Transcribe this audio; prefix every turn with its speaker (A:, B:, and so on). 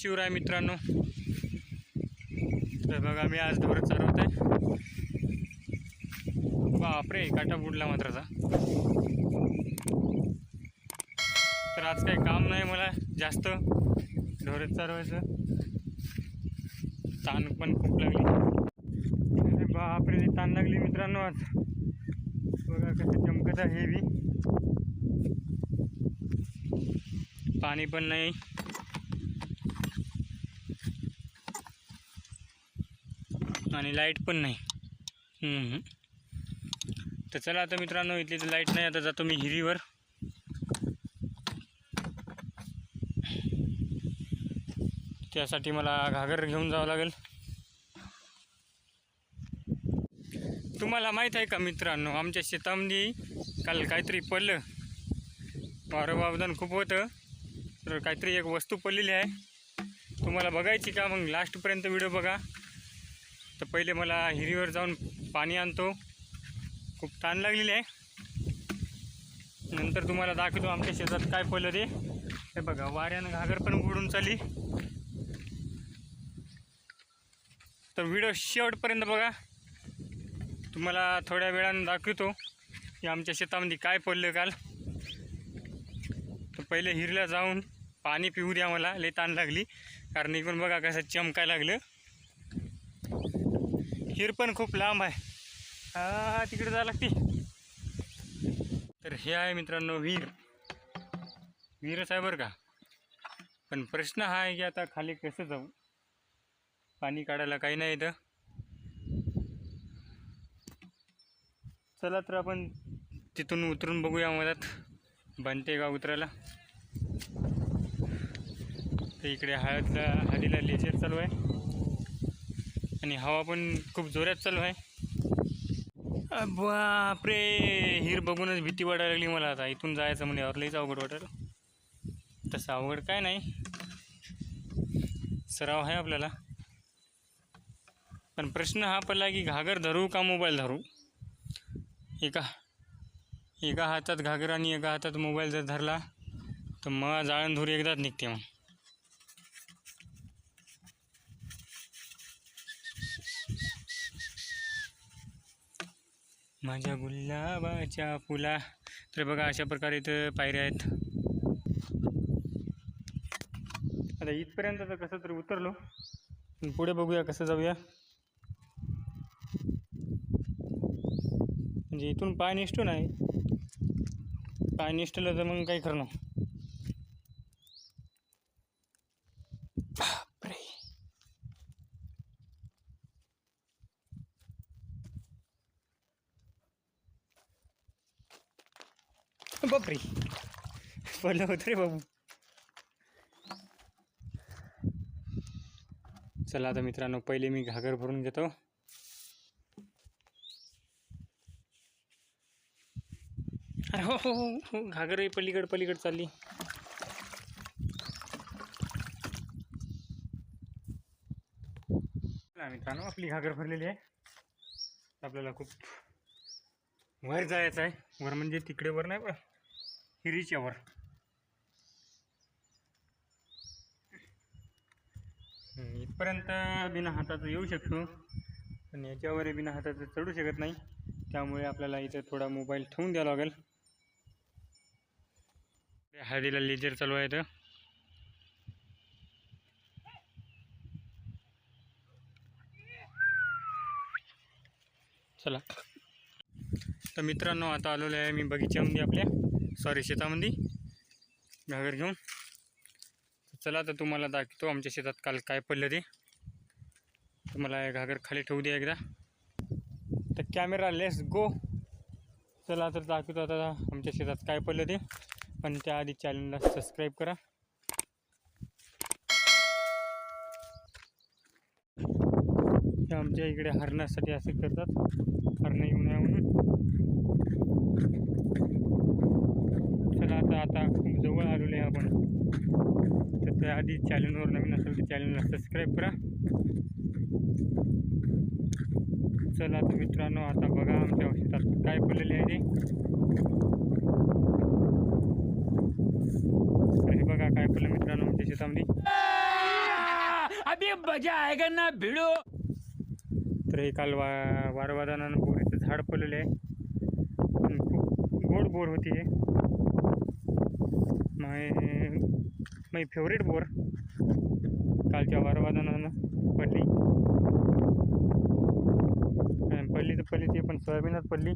A: शिवराय मित्रांनो. तर बघा मी आज ढोरं चालवत आहे बापरे काटा बुडला मात्राचा. तर आज काही काम नाही मला जास्त ढोरं चालवायचं. ताण पण खूप लागली. अरे बापरे ती ताण लागली मित्रांनो आज. बघा कसं चमकत आहे हेवी पाणी पण नाही. आणि लाइट पण नाही. तर चला आता मित्रांनो इथली तर लाइट नाही आता जातो मी हिरीवर. त्यासाठी मला घागर घेऊन जावं लागेल. तुम्हाला माहीत आहे का मित्रांनो आमच्या शेतामध्ये काल काहीतरी पडलं. वारं खूप होतं तर काहीतरी एक वस्तू पडलेली आहे. तुम्हाला बघायची का? मग लास्टपर्यंत व्हिडिओ बघा. तर पहिले मला हिरीवर जाऊन पाणी आणतो. खूप ताण लागलेली आहे. नंतर तुम्हाला दाखवतो आमच्या शेतात काय पडलं ते. हे बघा वाऱ्यानं घागर पण उघडून चालली. तर व्हिडिओ शेवटपर्यंत बघा. तुम्हाला थोड्या वेळानं दाखवतो की आमच्या शेतामध्ये काय पडलं काल. तर पहिले हिरला जाऊन पाणी पिऊ द्या मला लई ताण लागली. कारण इकडून बघा कसं चमकाय लागलं. हिर पण खूप लांब आहे. हा तिकडे जावं लागते. तर हे आहे मित्रांनो विहीर विहीरच आहे बरं का? पण प्रश्न हा आहे की आता खाली कसं जाऊ? पाणी काढायला काही नाही इथं. चला तर आपण तिथून उतरून बघूया मधात. बनते का उतरायला. तर इकडे हळदला हळदीला लेचर चालू आहे. आणि हवा पण खूप जोरात चालू आहे. बापरे हिर बघूनच भीती वाटायला लागली मला आता. इथून जायचं म्हणजे लईच अवघड वाटायला. तसं अवघड काय नाही. सराव आहे आपल्याला. पण प्रश्न हा पडला की घागर धरू का मोबाईल धरू? एका एका हातात घागर आणि एका हातात मोबाईल जर धरला तर मग जाळण धूर एकदाच निघते मग. माझ्या गुलाबाच्या फुला. तर बघा अशा प्रकारे इथं पायऱ्या आहेत. आता इथपर्यंत तर कसं तरी उतरलो. पण पुढे बघूया कसं जाऊया. म्हणजे इथून पाय निष्ठू नाही. पाय निष्ठलं तर मग काही खरं नाही. बापरे. पडलं होतं रे बाबू. चला आता मित्रांनो पहिले मी घागर भरून घेतो. अरे हो हो हो, हो घागर पलीकड पलीकड चालली. मित्रांनो आपली घागर भरलेली आहे. आपल्याला खूप वर जायचं आहे. वर म्हणजे तिकडे वर नाही पण हिरीच्यावर इथपर्यंत बिना हाताचं येऊ शकतो. पण याच्यावर बिना हाताचं चढू शकत नाही. त्यामुळे आपल्याला इथं थोडा मोबाईल ठेवून द्यावा लागेल. हळदीला लेजर चालू आहे तर चला. तर मित्रांनो आता आलेलो आहे मी बगीच्यामध्ये आपल्या. सॉरी शेतामध्ये घागर घेऊन. चला तर तुम्हाला दाखवतो आमच्या शेतात काल काय पडलं ते. तुम्हाला घागर खाली ठेवू द्या एकदा. तर कॅमेरा लेस गो चला तर दाखवतो आता आमच्या शेतात काय पडलं ते. पण त्याआधी चॅनलला सबस्क्राईब करा. आमच्या इकडे हरणासाठी असे करतात. हरणं येऊ नये म्हणून. चला आता आता जवळ आलेलो आहे आपण. तर त्याआधी चॅनलवर नवीन असेल तर चॅनलला सबस्क्राईब करा. चला तर मित्रांनो आता बघा आमच्या शेतात काय पडलेले आहे ते. हे बघा काय पडलं मित्रांनो आमच्या शेतामध्ये.
B: मजा आएगा ना भिड़ो.
A: तर हे काल वा वारवादानानं बोरीचं झाड पडलेलं आहे. खूप गोड बोर होती हे. माय माय फेवरेट बोर. कालच्या वारवादानानं पडली. पडली तर पडली ती पण सोयाबीनच पडली.